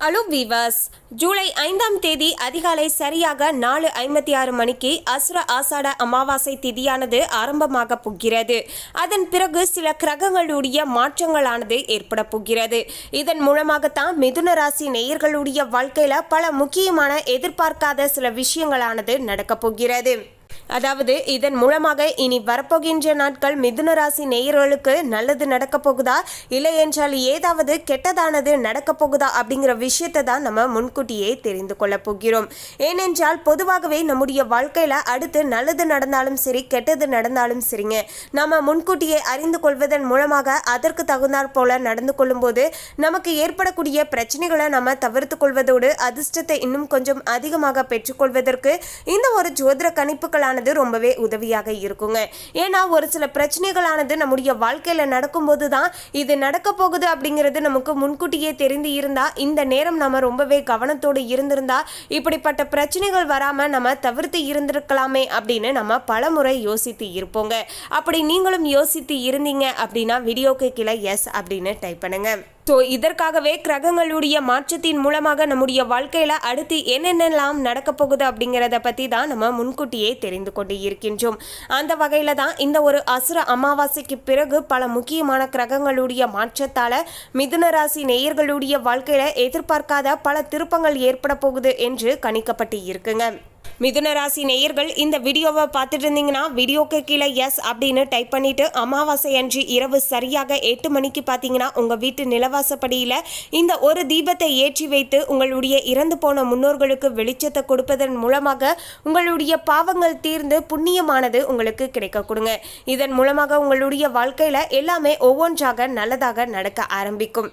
Allow viewers July ஐந்தாம் தேதி அதிகாலை சரியாக நாலு ஐம்பத்தி ஆறு மணிக்கு அசுர ஆசாட அமாவாசை திதியானது ஆரம்பமாக போகிறது. அதன் பிறகு சில கிரகங்களுடைய மாற்றங்களானது ஏற்பட போகிறது. இதன் மூலமாகத்தான் மிதுன ராசி நேயர்களுடைய வாழ்க்கையில பல முக்கியமான எதிர்பார்க்காத சில விஷயங்களானது நடக்கப் போகிறது. அதாவது இதன் மூலமாக இனி வரப்போகின்ற நாட்கள் மிதுன ராசி நேயர்களுக்கு நல்லது நடக்க போகுதா? இல்லை என்றால் ஏதாவது கெட்டதானது நடக்க போகுதா? அப்படிங்கிற விஷயத்தை தான் நம்ம முன்கூட்டியே தெரிந்து கொள்ள போகிறோம். ஏனென்றால் பொதுவாகவே நம்முடைய வாழ்க்கையில் அடுத்து நல்லது நடந்தாலும் சரி கெட்டது நடந்தாலும் சரிங்க. நம்ம முன்கூட்டியே அறிந்து கொள்வதன் மூலமாக அதற்கு தகுந்தாற் போல நடந்து கொள்ளும்போது நமக்கு ஏற்படக்கூடிய பிரச்சனைகளை நம்ம தவிர்த்து கொள்வதோடு அதிர்ஷ்டத்தை இன்னும் கொஞ்சம் அதிகமாக பெற்றுக்கொள்வதற்கு இந்த ஒரு ஜோதிட ஆனது ரொம்பவே உதவியாக இருக்குங்க. ஏன்னா ஒரு சில பிரச்சனைகளானது நம்முடைய வாழ்க்கையில் நடக்கும்போது தான் இது நடக்க போகுது அப்படிங்கிறது நமக்கு முன்கூட்டியே தெரிந்து இருந்தால் இந்த நேரம் நம்ம ரொம்பவே கவனத்தோடு இருந்திருந்தா இப்படிப்பட்ட பிரச்சனைகள் வராமல் நம்ம தவிர்த்து இருந்திருக்கலாமே அப்படின்னு நம்ம பலமுறை யோசித்து இருப்போங்க. அப்படி நீங்களும் யோசித்து இருந்தீங்க அப்படின்னா வீடியோக்கு கீழே எஸ் அப்படின்னு டைப் பண்ணுங்கள் ஸோ இதற்காகவே கிரகங்களுடைய மாற்றத்தின் மூலமாக நம்முடைய வாழ்க்கையில் அடுத்து என்னென்னலாம் நடக்க போகுது அப்படிங்கிறத பற்றி தான் நம்ம முன்கூட்டியே தெரிந்து கொண்டு இருக்கின்றோம். அந்த வகையில் தான் இந்த ஒரு அசுர அமாவாசைக்கு பிறகு பல முக்கியமான கிரகங்களுடைய மாற்றத்தால் மிதுன ராசி நேயர்களுடைய வாழ்க்கையில் எதிர்பார்க்காத பல திருப்பங்கள் ஏற்பட போகுது என்று கணிக்கப்பட்டு இருக்குங்க. மிதுன ராசி நேயர்கள் இந்த வீடியோவை பார்த்துட்டு இருந்தீங்கன்னா வீடியோக்கு கீழே எஸ் அப்படின்னு டைப் பண்ணிட்டு அமாவாசை அன்று இரவு சரியாக எட்டு மணிக்கு பார்த்தீங்கன்னா உங்கள் வீட்டு நிலவாசப்படியில் இந்த ஒரு தீபத்தை ஏற்றி வைத்து உங்களுடைய இறந்து போன முன்னோர்களுக்கு வெளிச்சத்தை கொடுப்பதன் மூலமாக உங்களுடைய பாவங்கள் தீர்ந்து புண்ணியமானது உங்களுக்கு கிடைக்க கொடுங்க. இதன் மூலமாக உங்களுடைய வாழ்க்கையில் எல்லாமே ஒவ்வொன்றாக நல்லதாக நடக்க ஆரம்பிக்கும்.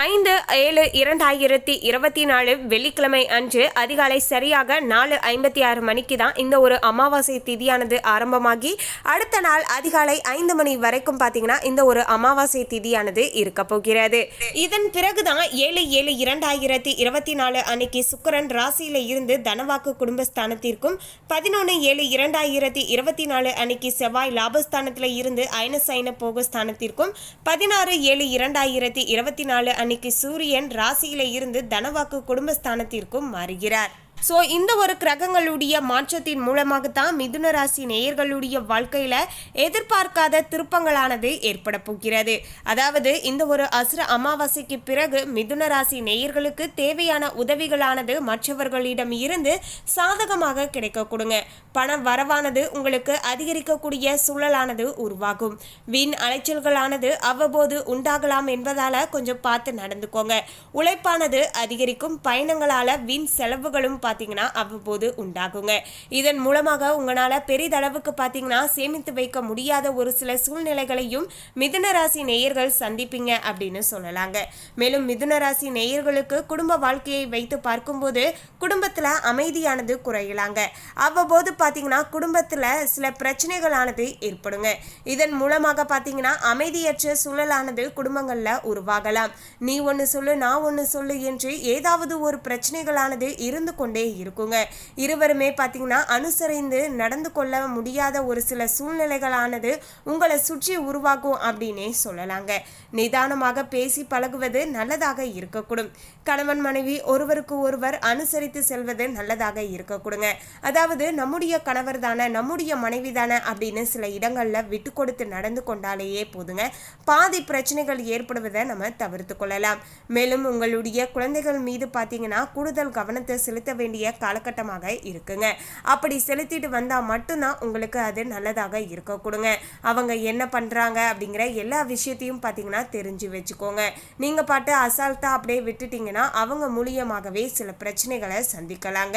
ஐந்து ஏழு இரண்டாயிரத்தி இருபத்தி நாலு வெள்ளிக்கிழமை அன்று அதிகாலை சரியாக நாலு ஐம்பத்தி ஆறு மணிக்கு தான் இந்த ஒரு அமாவாசை திதியானது ஆரம்பமாகி அடுத்த நாள் அதிகாலை ஐந்து மணி வரைக்கும் பார்த்தீங்கன்னா இந்த ஒரு அமாவாசை திதியானது இருக்க போகிறது. இதன் பிறகுதான் ஏழு ஏழு இரண்டாயிரத்தி இருபத்தி நாலு அன்னைக்கு சுக்கரன் ராசியில இருந்து தனவாக்கு குடும்பஸ்தானத்திற்கும் பதினொன்று ஏழு இரண்டாயிரத்தி இருபத்தி நாலு அன்னைக்கு செவ்வாய் லாபஸ்தானத்தில் இருந்து அயனசைன போகஸ்தானத்திற்கும் பதினாறு ஏழு இரண்டாயிரத்தி இருபத்தி நாலு அன்னைக்கு சூரியன் ராசியில இருந்து தனவாக்கு குடும்பஸ்தானத்திற்கும் மாறுகிறார். ஸோ இந்த ஒரு கிரகங்களுடைய மாற்றத்தின் மூலமாகத்தான் மிதுன ராசி நேயர்களுடைய வாழ்க்கையில் எதிர்பார்க்காத திருப்பங்களானது ஏற்பட போகிறது. அதாவது இந்த ஒரு அசுர அமாவாசைக்கு பிறகு மிதுன ராசி நேயர்களுக்கு தேவையான உதவிகளானது மற்றவர்களிடம் இருந்து சாதகமாக கிடைக்க கொடுங்க. பண வரவானது உங்களுக்கு அதிகரிக்கக்கூடிய சூழலானது உருவாகும். வீண் அலைச்சல்களானது அவ்வப்போது உண்டாகலாம் என்பதால் கொஞ்சம் பார்த்து நடந்துக்கோங்க. உழைப்பானது அதிகரிக்கும். பயணங்களால் வீண் செலவுகளும் பார்த்தீங்கன்னா அவ்வப்போது உண்டாகுங்க. இதன் மூலமாக உங்களால் பெரிதளவுக்கு பார்த்தீங்கன்னா சேமித்து வைக்க முடியாத ஒரு சில சூழ்நிலைகளையும் மிதுன ராசி நேயர்கள் சந்திப்பீங்க அப்படின்னு சொல்லலாங்க. மேலும் மிதுன ராசி நேயர்களுக்கு குடும்ப வாழ்க்கையை வைத்து பார்க்கும்போது குடும்பத்தில் அமைதியானது குறையலாங்க. அவ்வப்போது பார்த்தீங்கன்னா குடும்பத்தில் சில பிரச்சனைகளானது ஏற்படுங்க. இதன் மூலமாக பார்த்தீங்கன்னா அமைதியற்ற சூழலானது குடும்பங்களில் உருவாகலாம். நீ ஒன்று சொல்லு நான் ஒன்று சொல்லு என்று ஏதாவது ஒரு பிரச்சனைகளானது இருந்து கொண்டே இருக்குங்க. இருவருமே பார்த்தீங்கன்னா அனுசரிந்து நடந்து கொள்ள முடியாத ஒரு சில சூழ்நிலைகளானது உங்களை சுற்றி உருவாகும் அப்படின்னே சொல்லலாங்க. நிதானமாக பேசி பழகுவது நல்லதாக இருக்கக்கூடும். கணவன் மனைவி ஒருவருக்கு ஒருவர் அனுசரித்து செல்வது நல்லதாக இருக்கக்கூடுங்க. அதாவது நம்முடைய கணவர் தானே நம்முடைய மனைவி தானே அப்படின்னு சில இடங்களில் விட்டு கொடுத்து நடந்து கொண்டாலேயே போதுங்க. பாதி பிரச்சனைகள் ஏற்படுவதை நம்ம தவிர்த்து கொள்ளலாம். மேலும் உங்களுடைய குழந்தைகள் மீது பார்த்தீங்கன்னா கூடுதல் கவனத்தை செலுத்த வேண்டும் வேண்டிய காலகட்டமாக இருக்குங்க. அப்படி செலுத்திட்டு வந்தால் மட்டும்தான் உங்களுக்கு அது நல்லதாக இருக்க கொடுங்க. அவங்க என்ன பண்ணுறாங்க அப்படிங்கிற எல்லா விஷயத்தையும் பார்த்தீங்கன்னா தெரிஞ்சு வச்சுக்கோங்க. நீங்கள் பாட்டு அசால்ட்டாக அப்படியே விட்டுட்டீங்கன்னா அவங்க மூலியமாகவே சில பிரச்சனைகளை சந்திக்கலாங்க.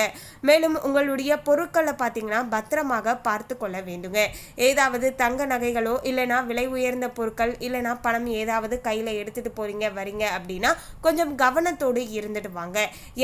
மேலும் உங்களுடைய பொருட்களை பார்த்தீங்கன்னா பத்திரமாக பார்த்து கொள்ள வேண்டுங்க. ஏதாவது தங்க நகைகளோ இல்லைனா விலை உயர்ந்த பொருட்கள் இல்லைனா பணம் ஏதாவது கையில் எடுத்துட்டு போகிறீங்க வரீங்க அப்படின்னா கொஞ்சம் கவனத்தோடு இருந்துட்டு வாங்க.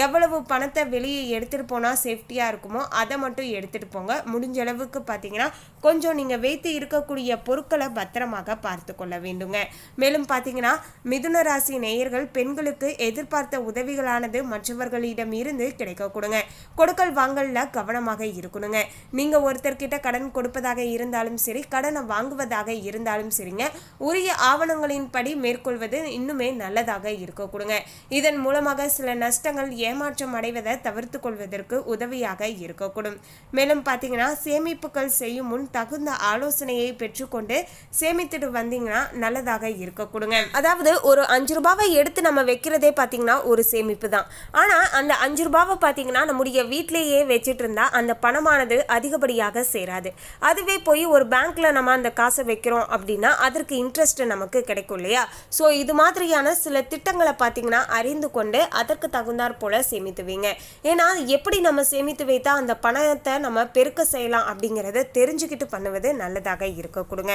எவ்வளவு பணத்தை வெளியே எடுத்துகிட்டு போனால் சேஃப்டியாக இருக்குமோ அதை மட்டும் எடுத்துகிட்டு போங்க. முடிஞ்ச அளவுக்கு பார்த்தீங்கன்னா கொஞ்சம் நீங்கள் வைத்து இருக்கக்கூடிய பொருட்களை பத்திரமாக பார்த்து கொள்ள வேண்டுங்க. மேலும் பார்த்தீங்கன்னா மிதுன ராசி நேயர்கள் பெண்களுக்கு எதிர்பார்த்த உதவிகளானது மற்றவர்களிடம் இருந்து கிடைக்க கொடுங்க. கொடுக்கல் வாங்கல்ல கவனமாக இருக்கணுங்க. நீங்கள் ஒருத்தர்கிட்ட கடன் கொடுப்பதாக இருந்தாலும் சரி கடனை வாங்குவதாக இருந்தாலும் சரிங்க. உரிய ஆவணங்களின்படி மேற்கொள்வது இன்னுமே நல்லதாக இருக்க கொடுங்க. இதன் மூலமாக சில நஷ்டங்கள் ஏமாற்றம் அடைவதை தவிர்த்து கொள்வதற்கு உதவியாக இருக்கக்கூடும். மேலும் பார்த்தீங்கன்னா சேமிப்புகள் செய்யும் முன் தகுந்த ஆலோசனையை பெற்றுக்கொண்டு சேமித்துட்டு வந்தீங்கன்னா நல்லதாக இருக்கக்கூடுங்க. அதாவது ஒரு அஞ்சு ரூபாவை எடுத்து நம்ம வைக்கிறதே பார்த்தீங்கன்னா ஒரு சேமிப்பு தான் ஆனால் அந்த அஞ்சு ரூபாவை பார்த்தீங்கன்னா நம்முடைய வீட்டிலேயே வச்சுட்டு இருந்தா அந்த பணமானது அதிகப்படியாக சேராது. அதுவே போய் ஒரு பேங்க்ல நம்ம அந்த காசை வைக்கிறோம் அப்படின்னா அதற்கு இன்ட்ரெஸ்ட் நமக்கு கிடைக்கும் இல்லையா? ஸோ இது மாதிரியான சில திட்டங்களை பார்த்தீங்கன்னா அறிந்து கொண்டு அதற்கு தகுந்தாற் போல சேமித்துவீங்க ஏன்னா ஆனால் எப்படி நம்ம சேமித்து வைத்தா அந்த பணத்தை நம்ம பெருக்க செய்யலாம் அப்படிங்கிறத தெரிஞ்சுக்கிட்டு பண்ணுவது நல்லதாக இருக்க கொடுங்க.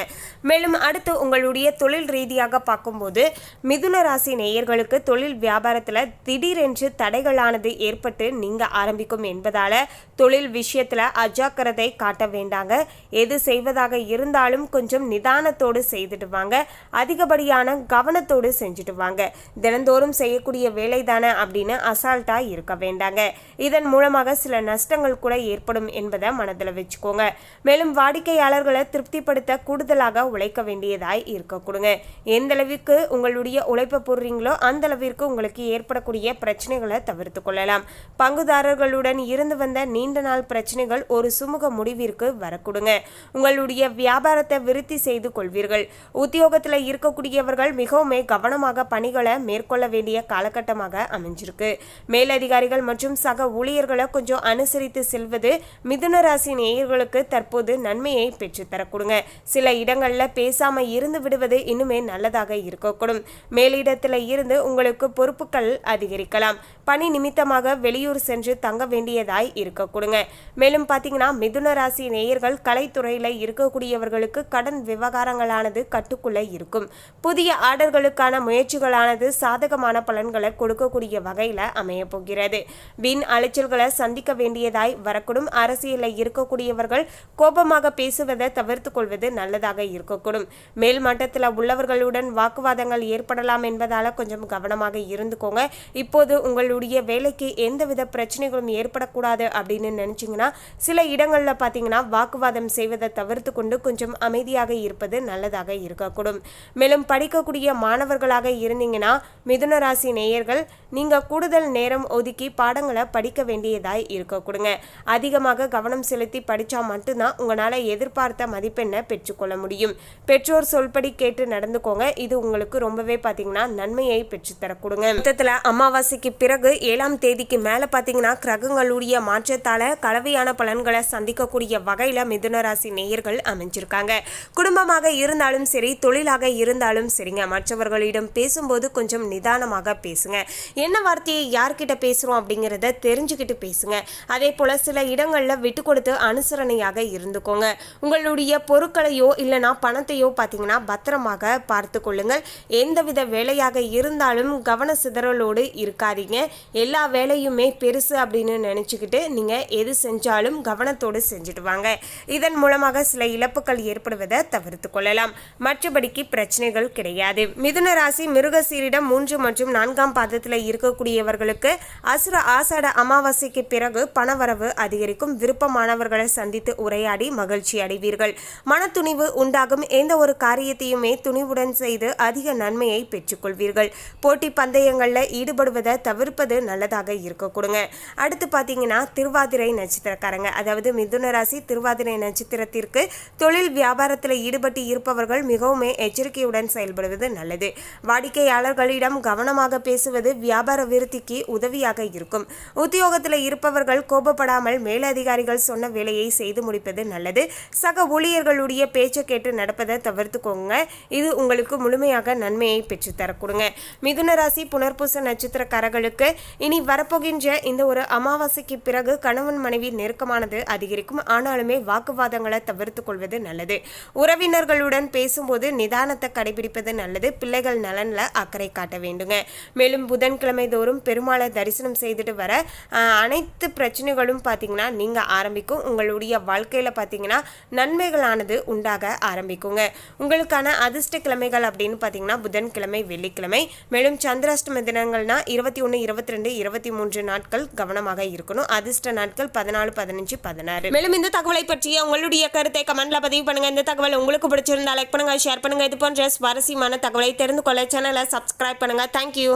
மேலும் அடுத்து உங்களுடைய தொழில் ரீதியாக பார்க்கும்போது மிதுன ராசி நேயர்களுக்கு தொழில் வியாபாரத்தில் திடீரென்று தடைகளானது ஏற்பட்டு நீங்கள் ஆரம்பிக்கும் என்பதால் தொழில் விஷயத்தில் அஜாக்கிரதை காட்ட வேண்டாங்க. எது செய்வதாக இருந்தாலும் கொஞ்சம் நிதானத்தோடு செய்துட்டு வாங்க. அதிகப்படியான கவனத்தோடு செஞ்சுட்டு வாங்க. தினந்தோறும் செய்யக்கூடிய வேலை தானே அப்படின்னு அசால்ட்டாக இருக்க வேண்டாங்க. இதன் மூலமாக சில நஷ்டங்கள் கூட ஏற்படும் என்பதை மனதில் வச்சுக்கோங்க. மேலும் வாடிக்கையாளர்களை திருப்திப்படுத்த கூடுதலாக உழைக்க வேண்டியதாய் இருக்க கொடுங்க. எந்த அளவிற்கு உங்களுடைய உழைப்பை போடுறீங்களோ அந்த அளவிற்கு உங்களுக்கு ஏற்படக்கூடிய பிரச்சனைகளை தவிர்த்து கொள்ளலாம். பங்குதாரர்களுடன் இருந்து வந்த நீண்ட நாள் பிரச்சனைகள் ஒரு சுமூக முடிவிற்கு வரக்கூடுங்க. உங்களுடைய வியாபாரத்தை விருத்தி செய்து கொள்வீர்கள். உத்தியோகத்தில் இருக்கக்கூடியவர்கள் மிகவும் கவனமாக பணிகளை மேற்கொள்ள வேண்டிய காலகட்டமாக அமைஞ்சிருக்கு. மேலதிகாரிகள் மற்றும் சக ஊழியர்களை கொஞ்சம் அனுசரித்து செல்வது மிதுன ராசி நேயர்களுக்கு தற்போது நன்மையை பெற்றுத்தரக்கூடுங்க சில இடங்களில் பேசாம இருந்து விடுவது இன்னுமே நல்லதாக இருக்கக்கூடும். மேலிடத்தில் இருந்து உங்களுக்கு பொறுப்புகள் அதிகரிக்கலாம். பணி நிமித்தமாக வெளியூர் சென்று தங்க வேண்டியதாய் இருக்கக்கூடுங்க. மேலும் பார்த்தீங்கன்னா மிதுன ராசி நேயர்கள் கலைத்துறையில் இருக்கக்கூடியவர்களுக்கு கடன் விவகாரங்களானது கட்டுக்குள்ளே இருக்கும். புதிய ஆர்டர்களுக்கான முயற்சிகளானது சாதகமான பலன்களை கொடுக்கக்கூடிய வகையில் அமையப் போகிறது. வின் அலைச்சல்களை சந்திக்க வேண்டியதாய் வரக்கூடும். அரசியலில் இருக்கக்கூடியவர்கள் கோபமாக பேசுவதை தவிர்த்து கொள்வது நல்லதாக இருக்கக்கூடும். மேல் மட்டத்தில் உள்ளவர்களுடன் வாக்குவாதங்கள் ஏற்படலாம் என்பதால் கொஞ்சம் கவனமாக இருந்துக்கோங்க. இப்போது உங்களுடைய வேலைக்கு எந்தவித பிரச்சனைகளும் ஏற்படக்கூடாது அப்படின்னு நினச்சிங்கன்னா சில இடங்களில் பார்த்தீங்கன்னா வாக்குவாதம் செய்வதை தவிர்த்து கொண்டு கொஞ்சம் அமைதியாக இருப்பது நல்லதாக இருக்கக்கூடும். மேலும் படிக்கக்கூடிய மாணவர்களாக இருந்தீங்கன்னா மிதுன ராசி நேயர்கள் நீங்கள் கூடுதல் நேரம் ஒதுக்கி பாடங்களை படிக்க வேண்டியதாய் இருக்க கொடுங்க. அதிகமாக கவனம் செலுத்தி படிச்சா மட்டும்தான் உங்களால எதிர்பார்த்த மதிப்பெண்ணை பெற்றுக்கொள்ள முடியும். பெற்றோர் சொல்படி கேட்டு நடந்துக்கோங்க. இது உங்களுக்கு ரொம்பவே பாத்தீங்கன்னா நன்மையை பெற்றுத்தரக்கூடுங்க மொத்தத்தில் மொத்தத்துல அமாவாசைக்கு பிறகு ஏழாம் தேதிக்கு மேல பாத்தீங்கன்னா கிரகங்களுடைய மாற்றத்தால கலவையான பலன்களை சந்திக்கக்கூடிய வகையில மிதுனராசி நேயர்கள் அமைஞ்சிருக்காங்க. குடும்பமாக இருந்தாலும் சரி தொழிலாக இருந்தாலும் சரிங்க. மற்றவர்களிடம் பேசும்போது கொஞ்சம் நிதானமாக பேசுங்க. என்ன வார்த்தையை யார்கிட்ட பேசுறோம் அப்படிங்கிறத தெரிஞ்சுக்கிட்டு பேசுங்க. அதே போல சில இடங்களில் விட்டு கொடுத்து அனுசரணையாக இருந்துக்கோங்க. உங்களுடைய பொருட்களையோ இல்லைனா பணத்தையோ பார்த்தீங்கன்னா பத்திரமாக பார்த்து கொள்ளுங்கள். எந்தவித வேலையாக இருந்தாலும் கவன சிதறலோடு இருக்காதீங்க. எல்லா வேலையுமே பெருசு அப்படின்னு நினச்சிக்கிட்டு நீங்கள் எது செஞ்சாலும் கவனத்தோடு செஞ்சுட்டு வாங்க. இதன் மூலமாக சில இழப்புகள் ஏற்படுவதை தவிர்த்து கொள்ளலாம். மற்றபடிக்கு பிரச்சனைகள் கிடையாது. மிதுன ராசி மிருகசீரிடம் மூன்று மற்றும் நான்காம் பாதத்தில் இருக்கக்கூடியவர்களுக்கு அசுர ஆசாட அமாவாசைக்கு பிறகு பணவரவு அதிகரிக்கும். விருப்பமானவர்களை சந்தித்து உரையாடி மகிழ்ச்சி அடைவீர்கள். மனத்துணிவு உண்டாகும். எந்த ஒரு காரியத்தையுமே துணிவுடன் செய்து அதிக நன்மையை பெற்றுக்கொள்வீர்கள். போட்டி பந்தயங்களில் ஈடுபடுவதை தவிர்ப்பது நல்லதாக இருக்க கொடுங்க. அடுத்து பார்த்தீங்கன்னா திருவாதிரை நட்சத்திரக்காரங்க. அதாவது மிதுன ராசி திருவாதிரை நட்சத்திரத்திற்கு தொழில் வியாபாரத்தில் ஈடுபட்டு இருப்பவர்கள் மிகவும் எச்சரிக்கையுடன் செயல்படுவது நல்லது. வாடிக்கையாளர்களிடம் கவனமாக பேசுவது வியாபார விருத்திக்கு உதவியாக இருக்கும். உத்தியோகத்தில் இருப்பவர்கள் கோபப்படாமல் மேலதிகாரிகள் சொன்ன வேலையை செய்து முடிப்பது நல்லது. சக ஊழியர்களுடைய பேச்சை கேட்டு நடப்பதை தவிர்த்துக்கோங்க. இது உங்களுக்கு முழுமையாக நன்மையை பெற்று கொடுங்க மிதுன ராசி புனர்பூச நட்சத்திரக்காரர்களுக்கு இனி வரப்போகின்ற இந்த ஒரு அமாவாசைக்கு பிறகு கணவன் மனைவி நெருக்கமானது அதிகரிக்கும். ஆனாலுமே வாக்குவாதங்களை தவிர்த்து கொள்வது நல்லது. உறவினர்களுடன் பேசும்போது நிதானத்தை கடைபிடிப்பது நல்லது. பிள்ளைகள் நலனில் அக்கறை காட்ட வேண்டுங்க. மேலும் புதன்கிழமை தோறும் பெருமாளை தரிசனம் செய்துட்டு வர அனைத்து பிரச்சனைகளும் பார்த்தீங்கன்னா நீங்கள் ஆரம்பிக்கும். உங்களுடைய வாழ்க்கையில் பார்த்தீங்கன்னா நன்மைகளானது உண்டாக ஆரம்பிக்குங்க. உங்களுக்கான அதிர்ஷ்ட கிழமைகள் அப்படின்னு பார்த்தீங்கன்னா புதன்கிழமை வெள்ளிக்கிழமை. மேலும் சந்திராஷ்டம தினங்கள்னா இருபத்தி ஒன்று இருபத்தி ரெண்டு இருபத்தி மூன்று நாட்கள் கவனமாக இருக்கணும். அதிர்ஷ்ட நாட்கள் பதினாலு பதினஞ்சு பதினாறு. மேலும் இந்த தகவலை பற்றிய உங்களுடைய கருத்தை கமெண்ட்ல பதிவு பண்ணுங்க. இந்த தகவல் உங்களுக்கு பிடிச்சிருந்தா லைக் பண்ணுங்க ஷேர் பண்ணுங்க. இது போன்ற சுவாரஸ்யமான தகவலை தெரிந்து கொள்ள சேனலை சப்ஸ்கிரைப் பண்ணுங்க. தேங்க்யூ